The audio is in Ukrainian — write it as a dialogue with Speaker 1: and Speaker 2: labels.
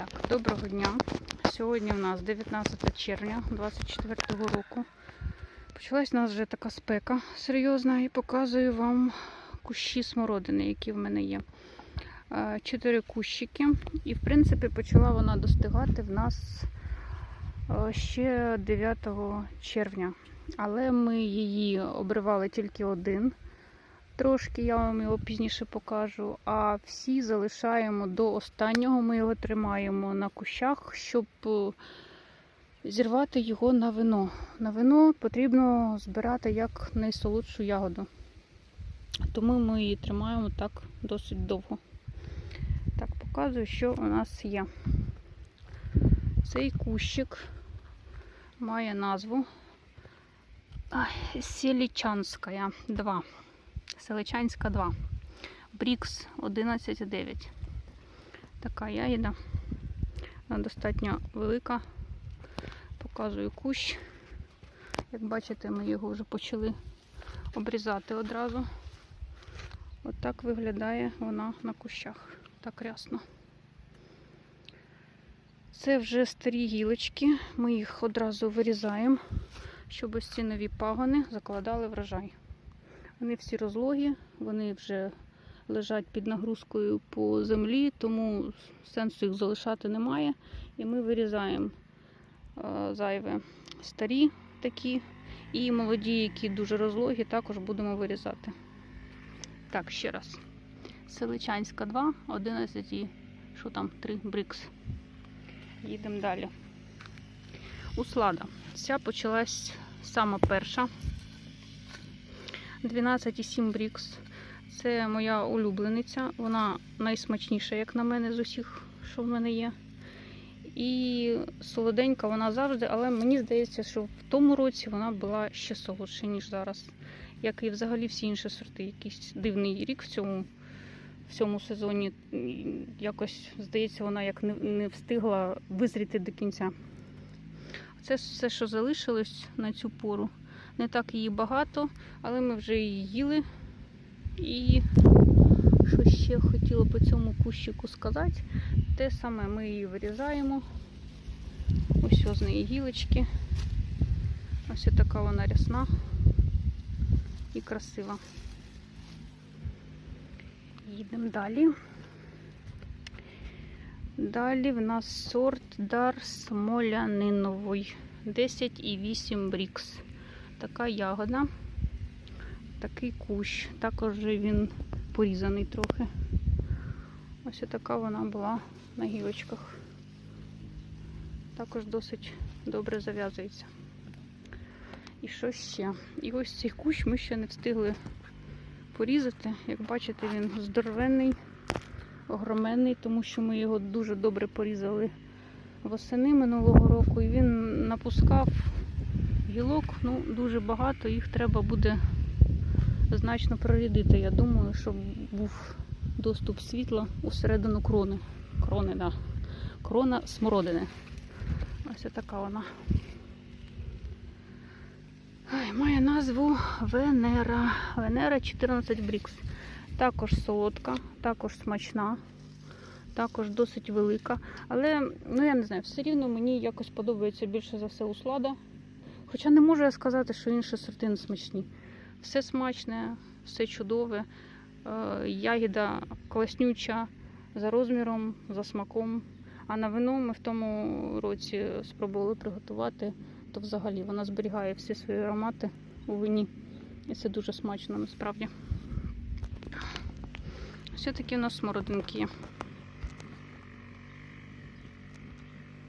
Speaker 1: Так, доброго дня. Сьогодні у нас 19 червня 24 року. Почалась у нас вже така спека серйозна і показую вам кущі смородини, які в мене є. Е, Чотири кущики. І, в принципі, почала вона достигати в нас е, ще 9 червня. Але ми її обривали тільки один. Трошки я вам його пізніше покажу. А всі залишаємо до останнього. Ми його тримаємо на кущах, щоб е, зірвати його на вино. На вино потрібно збирати як найсолодшу ягоду. Тому ми її тримаємо так досить довго. Так, показую, що у нас є. Цей кущик має назву Селічанська 2. Селичанська 2. Брікс 11,9. Така ягіда. Вона достатньо велика. Показую кущ. Як бачите, ми його вже почали обрізати одразу. От так виглядає вона на кущах. Так рясно. Це вже старі гілочки. Ми їх одразу вирізаємо, щоб ось ці нові пагони закладали врожай. Вони всі розлогі, вони вже лежать під нагрузкою по землі, тому сенсу їх залишати немає. І ми вирізаємо е, зайве старі такі. І молоді, які дуже розлогі, також будемо вирізати. Так, ще раз. Селичанська 2, 11 і що там, 3 брикс. Їдемо далі. Услада. Ця почалась сама перша. 12,7 брікс. Це моя улюблениця. Вона найсмачніша, як на мене, з усіх, що в мене є. І солоденька вона завжди, але мені здається, що в тому році вона була ще солодша, ніж зараз. Як і взагалі всі інші сорти. Якийсь дивний рік в цьому, в цьому сезоні. Якось, здається, вона як не, не встигла визріти до кінця. Це все, що залишилось на цю пору. Не так її багато, але ми вже її їли. І що ще хотіла по цьому кущику сказати, те саме ми її вирізаємо. Ось ось з неї гілочки. Ось така вона рясна і красива. Їдемо далі. Далі в нас сорт дар смоляниновий. 10,8 брікс. Така ягода, такий кущ. Також він порізаний трохи. Ось така вона була на гілочках. Також досить добре зав'язується. І що ще? І ось цей кущ ми ще не встигли порізати. Як бачите, він здоровенний, огроменний, тому що ми його дуже добре порізали восени минулого року. І він напускав гілок, ну, дуже багато, їх треба буде значно прорядити. Я думаю, щоб був доступ світла усередину крони. Крони, да. Крона смородини. Ось така вона. Має назву Венера. Венера 14 Брікс. Також солодка, також смачна, також досить велика. Але, ну я не знаю, все рівно мені якось подобається більше за все услада. Хоча не можу я сказати, що інші сорти не смачні. Все смачне, все чудове. Е, Ягіда класнюча за розміром, за смаком. А на вино ми в тому році спробували приготувати, то взагалі вона зберігає всі свої аромати у вині. І це дуже смачно насправді. Все таки у нас смородинки.